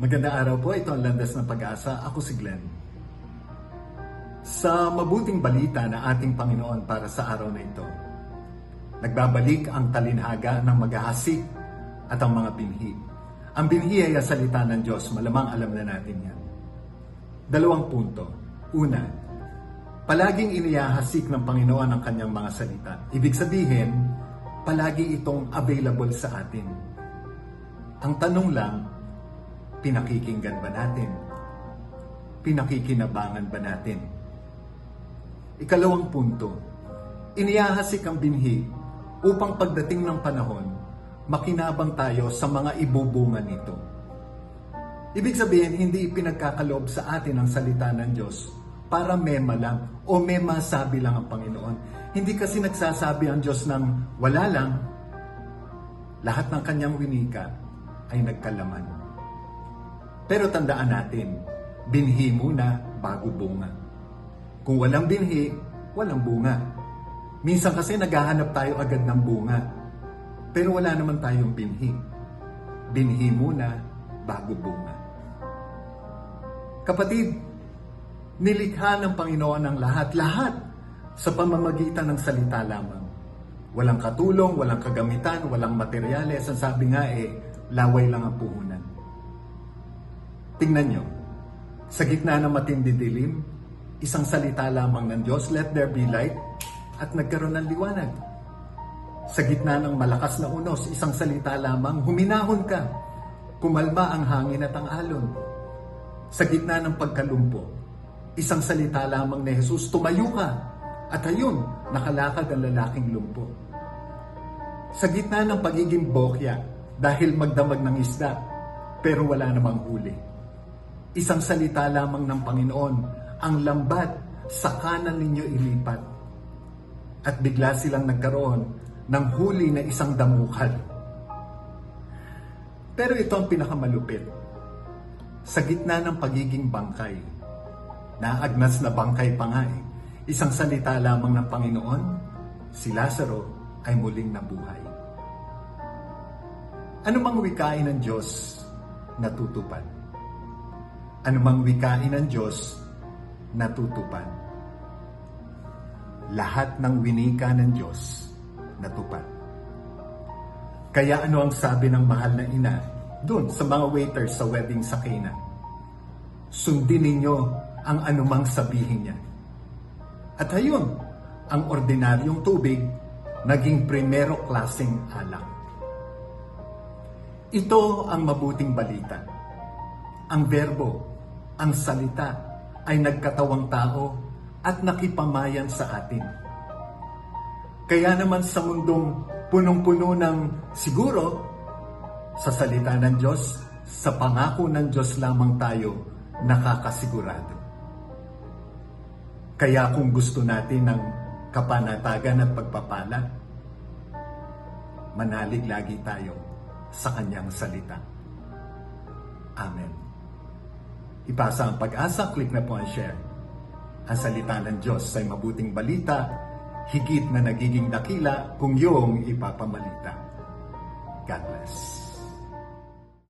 Magandang araw po, ito ang Landas ng Pag-asa. Ako si Glenn. Sa mabuting balita na ating Panginoon para sa araw na ito, nagbabalik ang talinhaga ng maghahasik at ang mga binhi. Ang binhi ay salita ng Diyos, malamang alam na natin yan. Dalawang punto. Una, palaging iniyahasik ng Panginoon ang kanyang mga salita. Ibig sabihin, palagi itong available sa atin. Ang tanong lang, pinakikinggan ba natin? Pinakikinabangan ba natin? Ikalawang punto, iniyahasik ang binhi upang pagdating ng panahon, makinabang tayo sa mga ibubunga nito. Ibig sabihin, hindi ipinagkakaloob sa atin ang salita ng Diyos para mema lang o may masabi lang ang Panginoon. Hindi kasi nagsasabi ang Diyos ng wala lang, lahat ng kanyang winika ay nagkalaman. Pero tandaan natin, binhi muna bago bunga. Kung walang binhi, walang bunga. Minsan kasi naghahanap tayo agad ng bunga. Pero wala naman tayong binhi. Binhi muna bago bunga. Kapatid, nilikha ng Panginoon ang lahat-lahat sa pamamagitan ng salita lamang. Walang katulong, walang kagamitan, walang materyales. Ang sabi nga eh, laway lang ang puhunan. Tingnan nyo, sa gitna ng matindi dilim, isang salita lamang ng Diyos, let there be light, at nagkaroon ng liwanag. Sa gitna ng malakas na unos, isang salita lamang, huminahon ka, kumalma ang hangin at ang alon. Sa gitna ng pagkalumpo, isang salita lamang ni Jesus, tumayo ka, at ayun, nakalakad ang lalaking lumpo. Sa gitna ng pagiging bokya, dahil magdamag ng isda, pero wala namang huli. Isang salita lamang ng Panginoon, ang lambat sa kanan ninyo ilipat. At bigla silang nagkaroon ng huli na isang damukal. Pero ito ang pinakamalupit. Sa gitna ng pagiging bangkay, naagnas na bangkay pa nga eh, isang salita lamang ng Panginoon, si Lazaro ay muling nabuhay. Ano mang wikain ng Diyos natutupad? Ano mang wikain ng Diyos natutupad? Lahat ng winika ng Diyos natupad. Kaya ano ang sabi ng mahal na ina doon sa mga waiters sa wedding sa Cana? Sundin ninyo ang anumang sabihin niya. At ayun, ang ordinaryong tubig naging primero klaseng alak. Ito ang mabuting balita. Ang verbo, ang salita ay nagkatawang tao at nakipamayan sa atin. Kaya naman sa mundong punong-puno ng siguro, sa salita ng Diyos, sa pangako ng Diyos lamang tayo nakakasigurado. Kaya kung gusto natin ng kapanatagan at pagpapala, manalig lagi tayo sa kanyang salita. Amen. Ipasa ang pag-asa, click na po ang share. Ang salita ng Diyos ay mabuting balita, higit na nagiging dakila kung iyong ipapamalita. God bless.